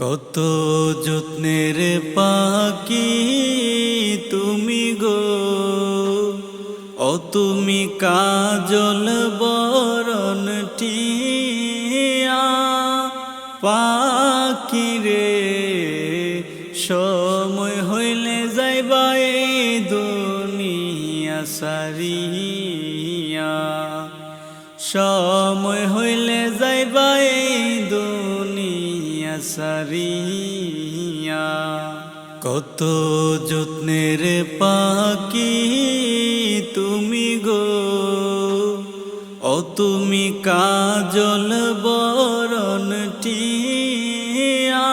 কত যত্নের পাখি তুমি গো। ও তুমি কাজল বরণ টিয়া পাখি রে। সময় হইলে যাইবা দুনিয়া সারিয়া। সময় হইলে যাইবা দুনিয়া সারিয়া। কত যত্নের পাখি তুমি গো। ও তুমি কাজল বরণ টিয়া।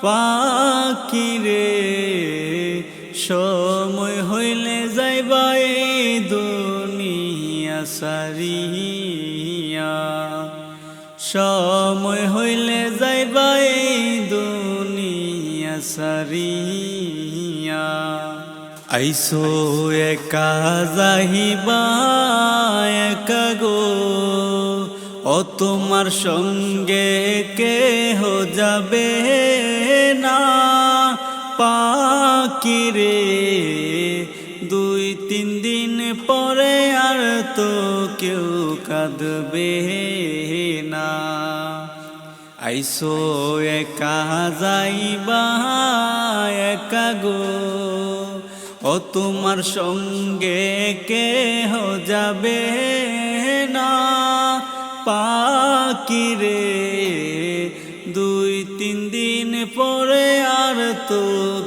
পাখি রে সময় হইলে যাইবা এই দুনিয়া সারিয়া। সময় হইলে যাইবা এই দুনিয়া সারিয়া আইসো একা যাহিবা, একা গো। ও তোমার সঙ্গে কেহ যাবে না। পাকিরে দুই তিন দিন পরে আর তো কেউ কাঁদবে। আইসো একা যাইবা, একা গো। ও তোমার সঙ্গে কেহ যাবে না? পাকিরে দুই তিন দিন পরে আর তো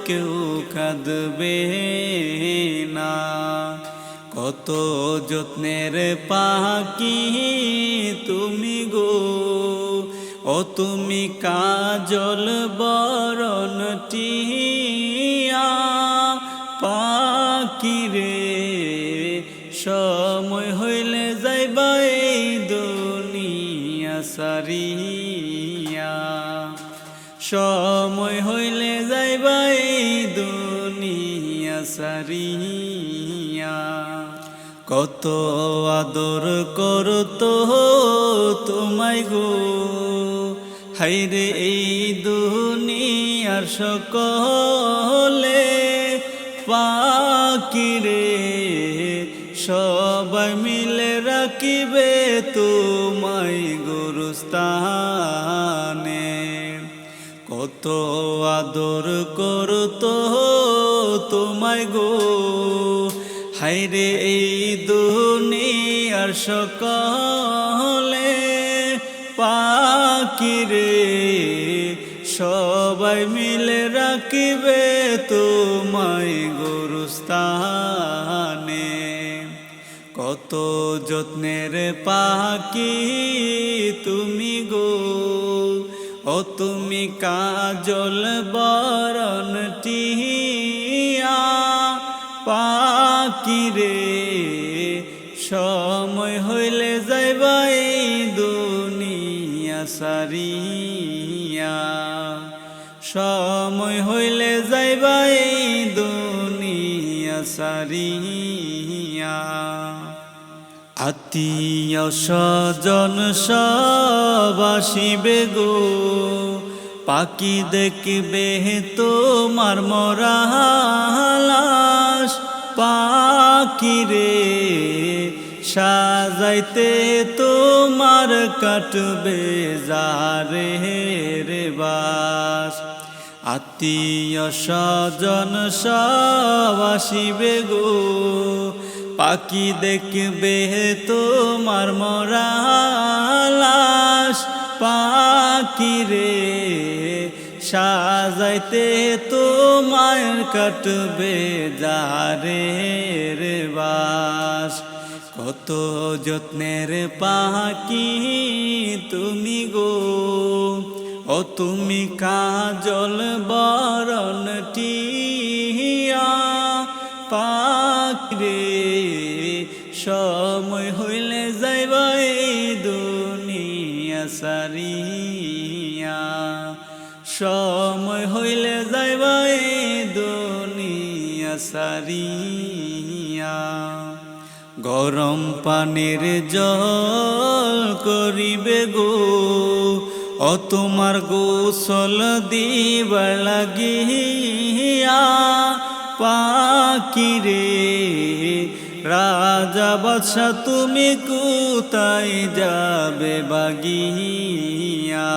কেউ কাঁদবে না। কত যত্নের পাখি তুমি গো। ও তুমি কাজল বরণ টিয়া পাখি রে। সময় হইলে যাইবা এই দুনিয়া সারিয়া। সময় হইলে যাইবা এই দুনিয়া সারিয়া। কত আদর করতো তোমায় গো হাইরে এই দুনিয়ার সকলে পাকিরে সবাই মিলে রাখিবে তোমায় গুরুস্থানে। কত আদর করতো তোমায় গো। হাইরে এই দুনিয়ার সকলে পাকিরে সবাই মিলে রাখিবে তোমায় গুরুস্থানে। কত যত্নের পাখি তুমি গো, ও তুমি কাজল বরণ টিয়া পাখি রে, সময় হইলে সারিয়া। সময় হইলে যাইবা এই দুনিয়া সারিয়া। আত্মীয় স্বজন সব আসিবে গো। পাখি দেখবে তোমার মরালাস পাখি রে সাজাইতে তোমার কাটবে যারে রে বাস। আত্মীয় স্বজন সব আসিবে গো। পাখি দেখবে তোমার মরালাস পাখি রে, সাজাইতে তোমার কাটবে যারে রে বাস। কত যত্নের পাখি তুমি গো। ও তুমি কাজল বরণ টিয়া পাকরে সময় হইলে যাইবা দুনিয়া সারিয়া। সময় হইলে যাইবা দুনিয়া সারিয়া। গরম পানির জল করিবে গো। ও তোমার গোসল দিবার লাগিয়া পাকিরে রাজা বাদশা, তুমি কোথায় যাবে বাগিয়া?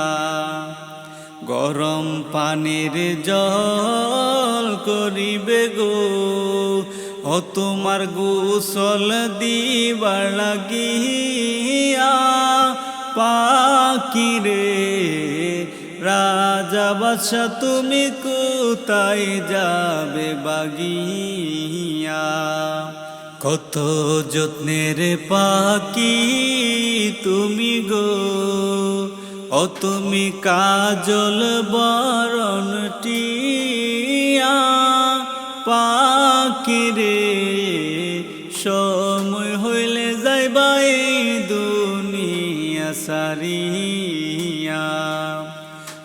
গরম পানির জল করিবে গো। ও তোমার গোসল দিবার লাগিয়া পাকিরে রাজা বাদশা, তুমি কোথায় যাবে বাগিয়া? কত যত্নের পাকি তুমি গো, ও তুমি কাজল বরণ টিয়া পাকিরে সময় হইলে যাইবা এই দুনিয়া সারিয়া।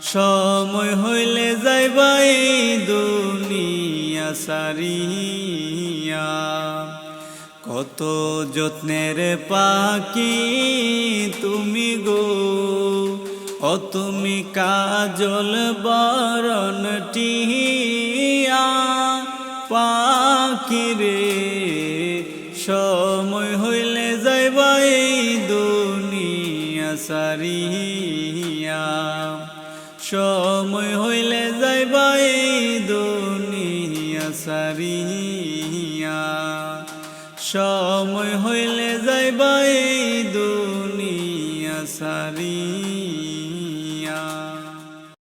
সময় হইলে যাইবা এই দুনিয়া সারিয়া। কত যত্নের পাখি তুমি গো ও তুমি কাজল বরণ টিয়া পাখিরে সময় হইলে যাইবা এই দুনিয়া সারিয়া। সময় হইলে যাইবা এই দুনিয়া সারিয়া। সময় হইলে যাইবা এই দুনিয়া সারিয়া।